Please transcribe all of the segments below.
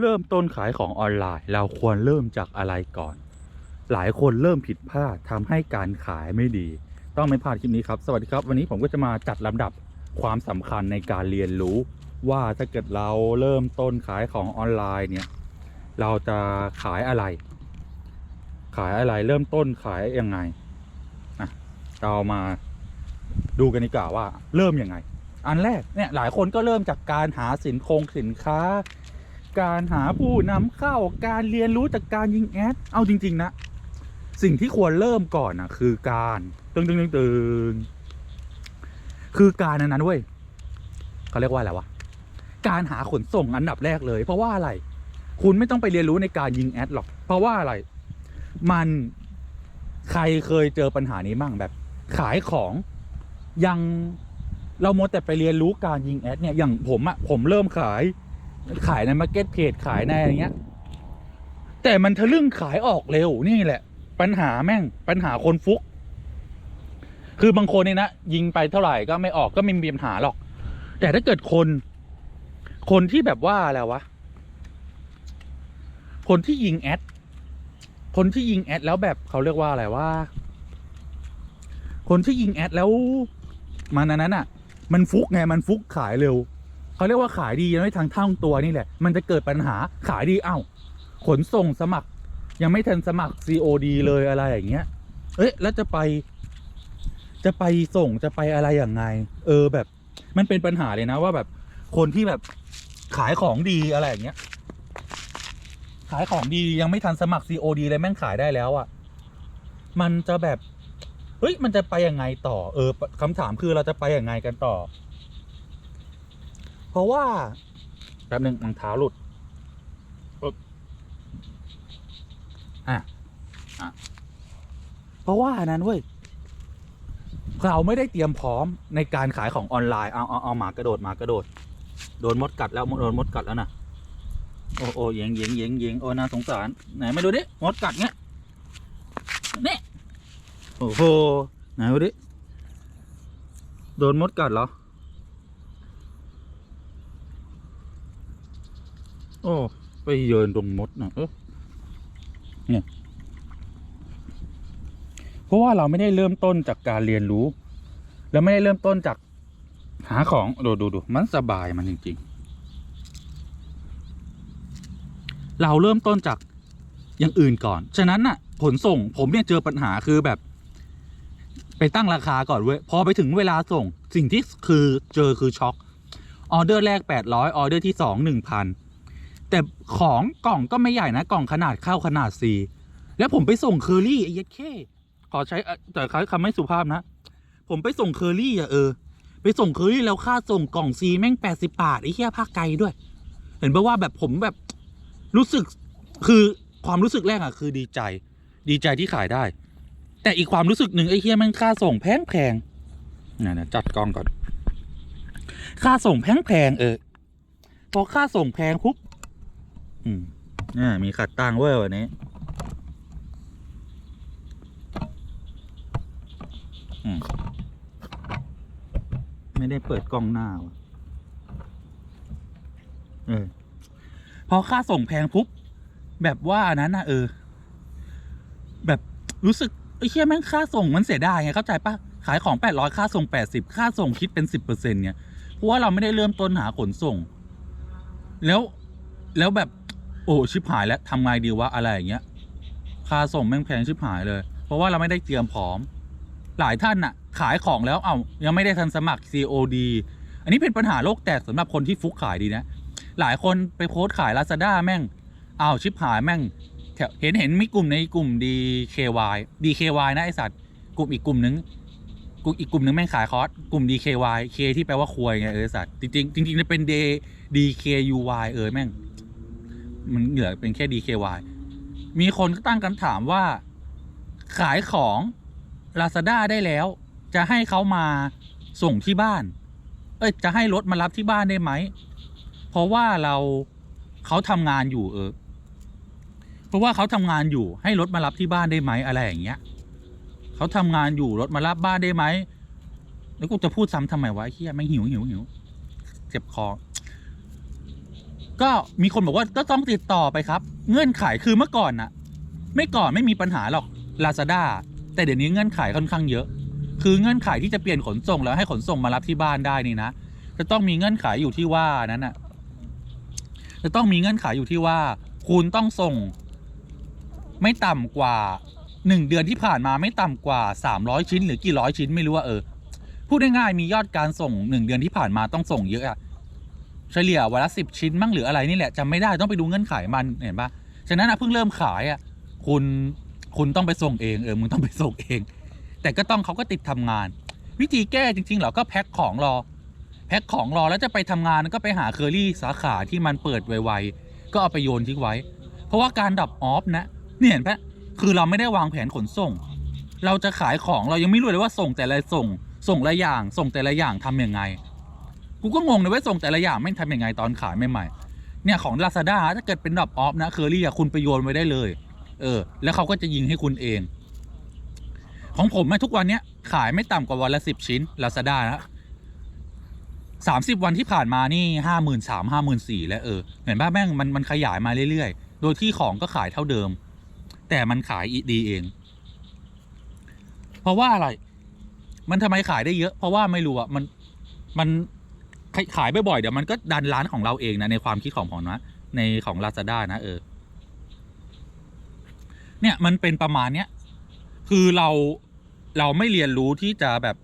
เริ่มต้นขายของออนไลน์ เราควรเริ่มจากอะไรก่อน หลายคนเริ่มผิดพลาดทำให้การขายไม่ดี ต้องไม่พลาดคลิปนี้ครับ สวัสดีครับ วันนี้ผมก็จะมาจัดลำดับความสำคัญในการเรียนรู้ ว่าถ้าเกิดเราเริ่มต้นขายของออนไลน์เนี่ย เราจะขายอะไร ขายอะไรเริ่มต้นขายยังไงอะเรามาดูกันดีกว่าว่าเริ่มยังไง อันแรกเนี่ยหลายคนก็เริ่มจากการหาสินคงสินค้า การหาผู้นำเข้าการเรียนรู้จากการยิงแอด เอาจริง ๆ นะ สิ่งที่ควรเริ่มก่อนนะคือการตึงตึงตึงตึงคือการนั้นๆเว้ยเขาเรียกว่าอะไรวะการหาขนส่งอันดับแรกเลย เพราะว่าอะไร คุณไม่ต้องไปเรียนรู้ในการยิงแอดหรอก เพราะว่าอะไร มันใครเคยเจอปัญหานี้บ้างแบบ ขายของยังเราโมแต่ไปเรียนรู้การยิงแอดเนี่ยอย่างผมอะผมเริ่มขาย ขายในมาร์เก็ตเพจขายในอะไรเงี้ย แต่มันทะลึ่งขายออกเร็วนี่แหละ ปัญหาแม่งปัญหาคนฟุก คือบางคนเนี่ยนะยิงไปเท่าไหร่ก็ไม่ออกก็ไม่มีปัญหาหรอก แต่ถ้าเกิดคน คนที่แบบว่าอะไรวะ คนที่ยิงแอดคนที่ยิงแอดแล้วแบบเขาเรียกว่าอะไรว่า คนที่ยิงแอดแล้วมันอันนั้นอะ มันฟุกไงมันฟุกขายเร็ว เขาเรียกว่าขายดียังไม่ทางเท่าตัวนี่แหละ มันจะเกิดปัญหาขายดีเอ้า ขนส่งสมัคร ยังไม่ทันสมัคร COD เลยอะไรอย่างเงี้ย เอ๊ะแล้วจะไป จะไปส่งจะไปอะไรอย่างไง เออแบบ มันเป็นปัญหาเลยนะว่าแบบ คนที่แบบขายของดีอะไรอย่างเงี้ย ขายของดียังไม่ทันสมัคร COD เลยแม่งขายได้แล้วอะ่ะ มันจะแบบเฮ้ยมันจะไปยังไงต่อ เออคำถามคือเราจะไปยังไงกันต่อ เพราะว่าแป๊บหนึ่งรองเท้าหลุดปึ๊บอะอะเพราะว่าอันนั้นเว้ยเราไม่ได้เตรียมพร้อมในการขายของออนไลน์เอาเอาเอาหมากระโดดหมากระโดด โดนมดกัดแล้วโดนมดกัดแล้วนะโอ้โอ้เยงเยงเยงเยงโอ้น่าสงสารไหนไม่ดูดิมดกัดเงี้ยนี่โอ้โหไหนดูดิโดนมดกัดเหรอ โอ้ ไปเยินตรงมดนะเออเนี่ยเพราะว่าเราไม่ได้เริ่มต้นจากการเรียนรู้ แล้วไม่ได้เริ่มต้นจากหาของดูดูดูมันสบายมันจริง ๆ เราเริ่มต้นจากอย่างอื่นก่อน ฉะนั้นน่ะ ผลส่งผมเนี่ยเจอปัญหาคือแบบ ไปตั้งราคาก่อนเว้ย พอไปถึงเวลาส่ง สิ่งที่คือเจอคือช็อก ออเดอร์แรก 800 ออเดอร์ที่ 2 1,000 แต่ของกล่องก็ไม่ใหญ่นะกล่องขนาดเข้าขนาด C แล้วผมไปส่งเคอรี่ไอ้เยัดเข้ขอใช้แต่ใช้คำไม่สุภาพนะ ผมไปส่งเคอรี่อะเออ ไปส่งเคอรี่แล้วค่าส่งกล่องซีแม่ง80บบาทไอ้เหี้ยภาคไกลด้วย เห็นปะว่าแบบผมแบบรู้สึกคือความรู้สึกแรกอะคือดีใจ ดีใจที่ขายได้ แต่อีกความรู้สึกหนึ่งไอ้เหี้ยแม่งค่าส่งแพงแพงเนี่ยนะจัดกล้องก่อน ค่าส่งแพงแพงเออพอค่าส่งแพงปุ๊บ อืมเนี่ยมีขัดตังค์เว้ยวันนี้อมไม่ได้เปิดกล้องหน้าวะเออ พอค่าส่งแพงปุ๊บ แบบว่านั้นนะเออ แบบรู้สึกไอ้เชี่ยแม่งค่าส่งมันเสียดายไงเข้าใจปะขายของแปดร้อยค่าส่งแปดสิบค่าส่งคิดเป็นสิบเปอร์เซ็นเนี่ยเพราะว่าเราไม่ได้เริ่มต้นหาขนส่ง แล้วแล้วแบบ โอ้ชิบหายแล้วทำไงดีวะอะไรอย่างเงี้ยค่าส่งแม่งแพงชิบหายเลย เพราะว่าเราไม่ได้เตรียมพร้อม หลายท่านน่ะขายของแล้วเอา้ายังไม่ได้ทันสมัคร COD อันนี้เป็นปัญหาโลกแตกสำหรับคนที่ฟุกขายดีนะ หลายคนไปโพสต์ขาย Lazada แม่งอ้าวชิบหายแม่งเห็นเห็นมีกลุ่มในกลุ่ม DKY DKY นะไอสัตว์กลุ่มอีกกลุ่มนึงกลุ่มอีกกลุ่มนึงแม่งขายคอร์สกลุ่ม DKY K ที่แปลว่าควยไงเออไอ้สัตว์จริงจริงจะเป็น D DKUY เออแม่ง มันเหลือเป็นแค่ DKY มีคนก็ตั้งคำถามว่า ขายของ Lazada ได้แล้ว จะให้เขามาส่งที่บ้าน เอ้ย จะให้รถมารับที่บ้านได้ไหม เพราะว่าเราเขาทำงานอยู่เออ เพราะว่าเขาทำงานอยู่ให้รถมารับที่บ้านได้ไหมอะไรอย่างเงี้ยเขาทำงานอยู่รถมารับบ้านได้ไหมแล้วกูจะพูดซ้ำทำไมวะไอ้เฮียไม่หิวหิวหิวเจ็บคอ ก็มีคนบอกว่าก็ต้องติดต่อไปครับ เงื่อนไขคือเมื่อก่อนนะไม่ก่อนไม่มีปัญหาหรอก Lazada แต่เดี๋ยวนี้เงื่อนไขค่อนข้างเยอะ คือเงื่อนไขที่จะเปลี่ยนขนส่งแล้วให้ขนส่งมารับที่บ้านได้นี่นะจะต้องมีเงื่อนไขอยู่ที่ว่านั้นน่ะจะต้องมีเงื่อนไขอยู่ที่ว่า คุณต้องส่ง ไม่ต่ำกว่าหนึ่งเดือนที่ผ่านมาไม่ต่ำกว่าสามร้อยชิ้น หรือกี่ร้อยชิ้นไม่รู้ว่าเออพูดง่ายๆมียอดการส่งหนึ่งเดือนที่ผ่านมาต้องส่งเยอะอะ เฉลี่ยวันละสิบชิ้นมั่งหรืออะไรนี่แหละจำไม่ได้ต้องไปดูเงื่อนไขมันเห็นปะฉะนั้นอะเพิ่งเริ่มขายอะคุณคุณต้องไปส่งเองเออมึงต้องไปส่งเอง แต่ก็ต้องเขาก็ติดทำงาน วิธีแก้จริงๆเหรอก็แพ็คของรอ แพ็คของรอแล้วจะไปทำงานก็ไปหาเคอรี่สาขาที่มันเปิดไวๆก็เอาไปโยนทิ้งไว้ เพราะว่าการดับออฟนะเนี่ยเห็นปะคือเราไม่ได้วางแผนขนส่ง เราจะขายของเรายังไม่รู้เลยว่าส่งแต่ละส่ง ส่งละอย่างส่งแต่ละอย่างทำยังไง กูก็งงเลยว่าส่งแต่ละอย่างไม่ทำยังไงตอนขายใหม่ๆเนี่ยของ Lazada ถ้าเกิดเป็นดับออฟนะเคอรี่อะคุณไปโยนไว้ได้เลย เออ แล้วเขาก็จะยิงให้คุณเอง ของผมทุกวันเนี้ยขายไม่ต่ำกว่าวันละสิบชิ้น Lazada นะสามสิบวันที่ผ่านมานี่ห้าหมื่นสามห้าหมื่นสี่แล้วเออเห็นป่ะแม่งมันมันขยายมาเรื่อยๆ โดยที่ของก็ขายเท่าเดิม แต่มันขายดีเอง เพราะว่าอะไร มันทำไมขายได้เยอะ เพราะว่าไม่รู้อะมันมัน ขายบ่อยๆเดี๋ยวมันก็ดันร้านของเราเองนะในความคิดของผมนะในของ Lazada นะเออ เนี่ยมันเป็นประมาณเนี้ยคือเราเราไม่เรียนรู้ที่จะแบบ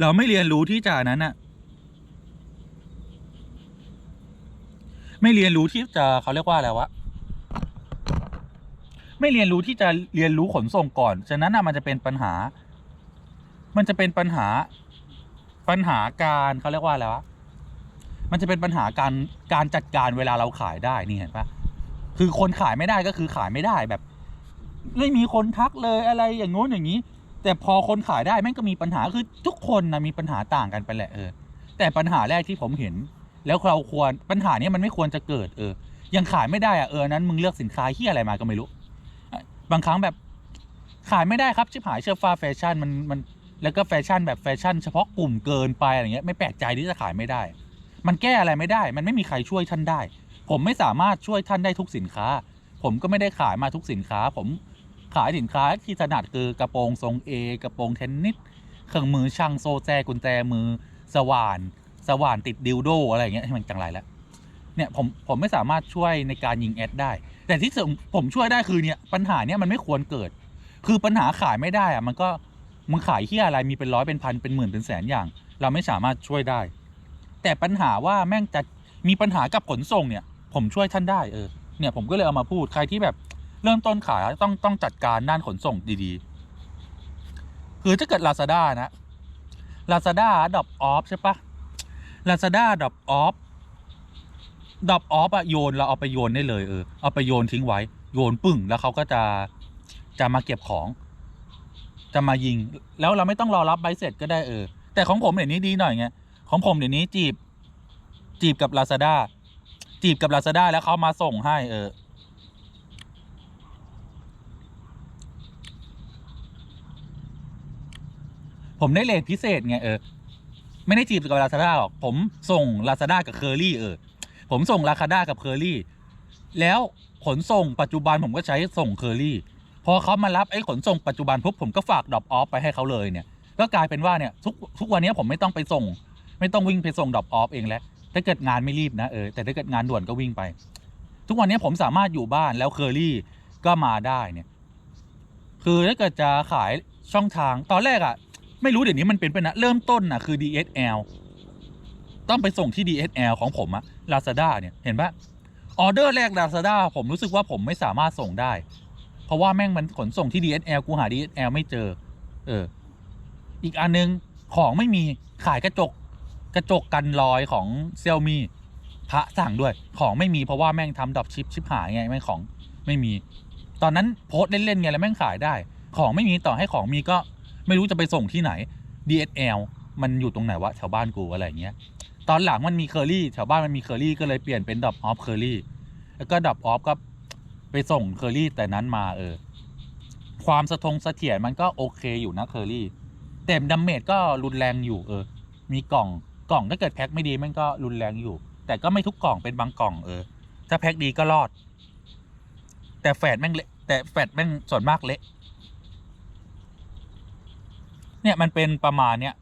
เราไม่เรียนรู้ที่จะนั้นน่ะไม่เรียนรู้ที่จะเขาเรียกว่าอะไรวะไม่เรียนรู้ที่จะเรียนรู้ขนส่งก่อน ฉะนั้นน่ะมันจะเป็นปัญหา มันจะเป็นปัญหา ปัญหาการเขาเรียกว่าอะไรวะมันจะเป็นปัญหาการการจัดการเวลาเราขายได้นี่เห็นปะคือคนขายไม่ได้ก็คือขายไม่ได้แบบไม่มีคนทักเลยอะไรอย่างงู้นอย่างนี้ แต่พอคนขายได้แม่งก็มีปัญหาคือทุกคนนะมีปัญหาต่างกันไปแหละเออ แต่ปัญหาแรกที่ผมเห็น แล้วเราควรปัญหานี้มันไม่ควรจะเกิดเออ ยังขายไม่ได้อะเออนั้นมึงเลือกสินค้าที่อะไรมาก็ไม่รู้ บางครั้งแบบขายไม่ได้ครับชิบหายเชื่อฟ้าแฟชั่นมันมัน แล้วก็แฟชั่นแบบแฟชั่นเฉพาะกลุ่มเกินไปอะไรเงี้ยไม่แปลกใจที่จะขายไม่ได้ มันแก้อะไรไม่ได้ มันไม่มีใครช่วยท่านได้ ผมไม่สามารถช่วยท่านได้ทุกสินค้า ผมก็ไม่ได้ขายมาทุกสินค้า ผมขายสินค้าที่ถนัดคือกระโปรงทรงเอกระโปรงเทนนิสเครื่องมือช่างโซแจกุญแจมือ สว่าน สว่านติดดิวโดอะไรเงี้ยให้มันจังไรแล้วเนี่ยผมผมไม่สามารถช่วยในการยิงแอดได้ แต่ที่ผมผมช่วยได้คือเนี่ยปัญหาเนี่ยมันไม่ควรเกิด คือปัญหาขายไม่ได้อะมันก็ มึงขายที่อะไรมีเป็นร้อยเป็นพันเป็นหมื่นเป็นแสนอย่าง เราไม่สามารถช่วยได้ แต่ปัญหาว่าแม่งจะมีปัญหากับขนส่งเนี่ย ผมช่วยท่านได้เออเนี่ยผมก็เลยเอามาพูดใครที่แบบเริ่มต้นขายต้องต้องจัดการด้านขนส่งดีๆ คือถ้าเกิด Lazada นะ Lazada ดรอปออฟใช่ปะ Lazada ดรอปออฟดรอปออฟอะโยนเราเอาไปโยนได้เลยเออเอาไปโยนทิ้งไว้ โยนปึ้งแล้วเขาก็จะจะมาเก็บของ จะมายิง แล้วเราไม่ต้องรอรับใบเสร็จก็ได้เออ แต่ของผมเดี๋ยวนี้ดีหน่อยไงของผมเดี๋ยวนี้จีบ จีบกับ Lazada จีบกับ Lazada แล้วเขามาส่งให้เออ ผมได้เลทพิเศษไงเออ ไม่ได้จีบกับ Lazada หรอก ผมส่ง Lazada กับเคอรี่เออ ผมส่ง Lazada กับเคอรี่แล้วขนส่งปัจจุบันผมก็ใช้ส่งเคอรี่ พอเขามารับไอ้ขนส่งปัจจุบันปุ๊บผมก็ฝากดรอปออฟไปให้เขาเลยเนี่ยก็กลายเป็นว่าเนี่ยทุกทุกวันนี้ผมไม่ต้องไปส่ง ไม่ต้องวิ่งไปส่งดรอปออฟเองแล้วถ้าเกิดงานไม่รีบนะเออแต่ถ้าเกิดงานด่วนก็วิ่งไป ทุกวันนี้ผมสามารถอยู่บ้านแล้วเคอรี่ก็มาได้เนี่ย คือถ้าเกิดจะขายช่องทางตอนแรกอะไม่รู้เดี๋ยวนี้มันเป็นไปนะเริ่มต้นนะคือ DSL ต้องไปส่งที่ DSL ของผมอะ Lazada เนี่ยเห็นปะออเดอร์แรก Lazada ผมรู้สึกว่าผมไม่สามารถส่งได้ เพราะว่าแม่งมันขนส่งที่ DSL กูหา DSL ไม่เจอ เออ อีกอันนึงของไม่มีขายกระจกกระจกกันรอยของเซลมีพระสั่งด้วย ของไม่มีเพราะว่าแม่งทำดรอปชิปชิปหายไงแม่งของไม่มี ตอนนั้นโพสเล่นๆไงแล้วแม่งขายได้ ของไม่มีต่อให้ของมีก็ไม่รู้จะไปส่งที่ไหน DSL มันอยู่ตรงไหนวะแถวบ้านกูอะไรเงี้ย ตอนหลังมันมีเคอรี่แถวบ้านมันมีเคอรี่ก็เลยเปลี่ยนเป็นดรอปออฟเคอรี่แล้วก็ดรอปออฟก็ ไปส่งเคอรี่แต่นั้นมาเออ ความสะทงเสถียรมันก็โอเคอยู่นะเคอรี่แต่ดาเมจก็รุนแรงอยู่เออ มีกล่องกล่องถ้าเกิดแพ็คไม่ดีมันก็รุนแรงอยู่ แต่ก็ไม่ทุกกล่องเป็นบางกล่องเออ ถ้าแพ็คดีก็รอด แต่แฟดแม่งเละแต่แฟดแม่งส่วนมากเละเนี่ยมันเป็นประมาณเนี้ย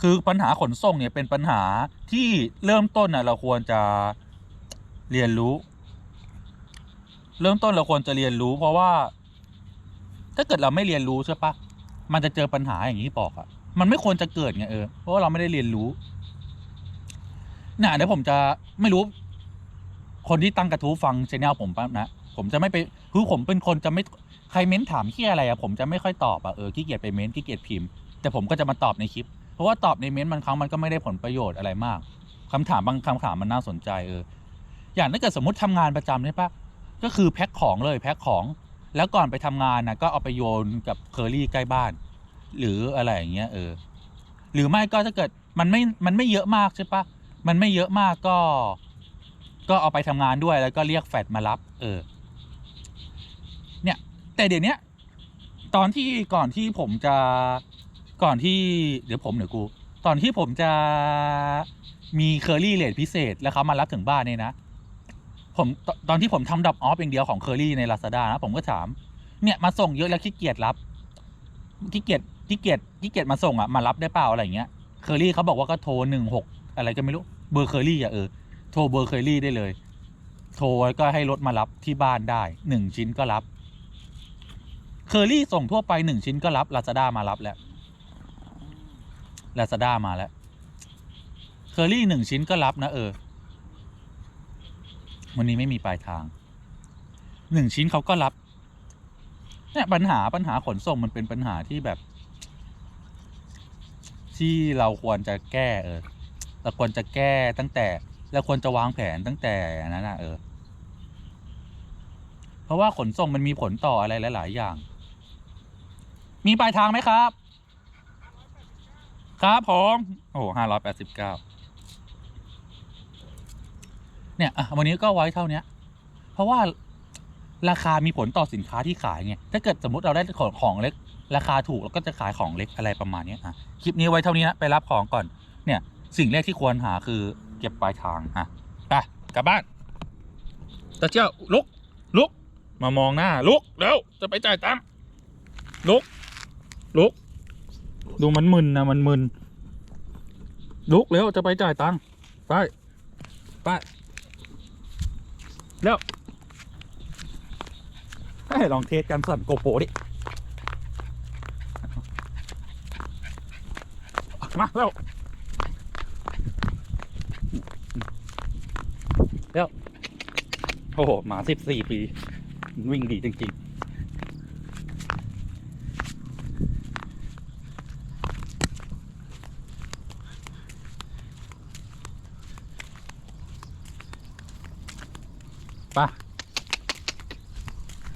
คือปัญหาขนส่งเนี่ยเป็นปัญหาที่เริ่มต้นน่ะเราควรจะเรียนรู้ เริ่มต้นเราควรจะเรียนรู้ เพราะว่า ถ้าเกิดเราไม่เรียนรู้ใช่ปะมันจะเจอปัญหาอย่างที่บอกอะมันไม่ควรจะเกิดไงเออเพราะว่าเราไม่ได้เรียนรู้น่ะเดี๋ยวผมจะไม่รู้ คนที่ตั้งกระทู้ฟังชแนลผมปั๊บนะผมจะไม่ไปคือผมเป็นคนจะไม่ใครเม้นถามที่อะไรอะผมจะไม่ค่อยตอบอะเออขี้เกียจไปเม้นขี้เกียจพิมพ์แต่ผมก็จะมาตอบในคลิป เพราะว่าตอบในเม้นต์บางครั้งมันก็ไม่ได้ผลประโยชน์อะไรมากคำถามบางคำถามมันน่าสนใจเอออย่างถ้าเกิดสมมติทำงานประจำใช่ปะ ก็คือแพ็คของเลยแพ็คของแล้วก่อนไปทำงานนะก็เอาไปโยนกับเคอรี่ใกล้บ้าน หรืออะไรอย่างเงี้ยเออ หรือไม่ก็ถ้าเกิดมันไม่มันไม่เยอะมากใช่ปะมันไม่เยอะมากก็ ก็เอาไปทำงานด้วยแล้วก็เรียกแฟดมารับ เออ เนี่ย แต่เดี๋ยวนี้ตอนที่ก่อนที่ผมจะก่อนที่เดี๋ยวผมเดี๋ยวกู ตอนที่ผมจะมีเคอรี่เลทพิเศษแล้วเขามารับถึงบ้านเนี่ยนะ ผมตตอนที่ผมทำดับออฟอย่างเดียวของเคอรี่ใน Lazada นะผมก็ถาม เนี่ยมาส่งเยอะแล้วขี้เกียจรับขี้เกียจขี้เกียจขี้เกียจมาส่งอะมารับได้เปล่าอะไรอย่างเงี้ยเคอรี่เขาบอกว่าก็โทรหนึ่งหกอะไรก็ไม่รู้เบอร์เคอรี่อะเออโทรเบอร์เคอรี่ได้เลย โทรก็ให้รถมารับที่บ้านได้หนึ่งชิ้นก็รับเคอรี่ส่งทั่วไปหนึ่งชิ้นก็รับลาซาด้ามารับแล้วลาซาด้ามาแล้วเคอรี่หนึ่งชิ้นก็รับนะเออ วันนี้ไม่มีปลายทางหนึ่งชิ้นเขาก็รับเนี่ยปัญหาปัญหาขนส่งมันเป็นปัญหาที่แบบ ที่เราควรจะแก้ เออเราควรจะแก้ตั้งแต่เราควรจะวางแผนตั้งแต่นั้นนะเออ เพราะว่าขนส่งมันมีผลต่ออะไรหลาย ๆ อย่าง มีปลายทางไหมครับ ครับผมโอ้ห้าร้อยแปดสิบเก้า เนี่ยวันนี้ก็ไว้เท่าเนี้ยเพราะว่าราคามีผลต่อสินค้าที่ขายไงถ้าเกิดสมมติเราได้ของของเล็ก ราคาถูกเราก็จะขายของเล็กอะไรประมาณนี้อะคลิปนี้ไว้เท่านี้นะไปรับของก่อน เนี่ย สิ่งแรกที่ควรหาคือเก็บปลายทางอะไปกลับบ้านตาเจ้าลุกลุก มามองหน้าลุกเร็วจะไปจ่ายตังค์ลุกลุก ดูมันมึนนะมันมึนลุกเร็วจะไปจ่ายตังค์ไปไป เร็วให้ลองเทสกันสั่นโกโปรดิ มาเร็วเร็วโอ้โหหมาสิบสี่ปี วิ่งดีจริง ๆ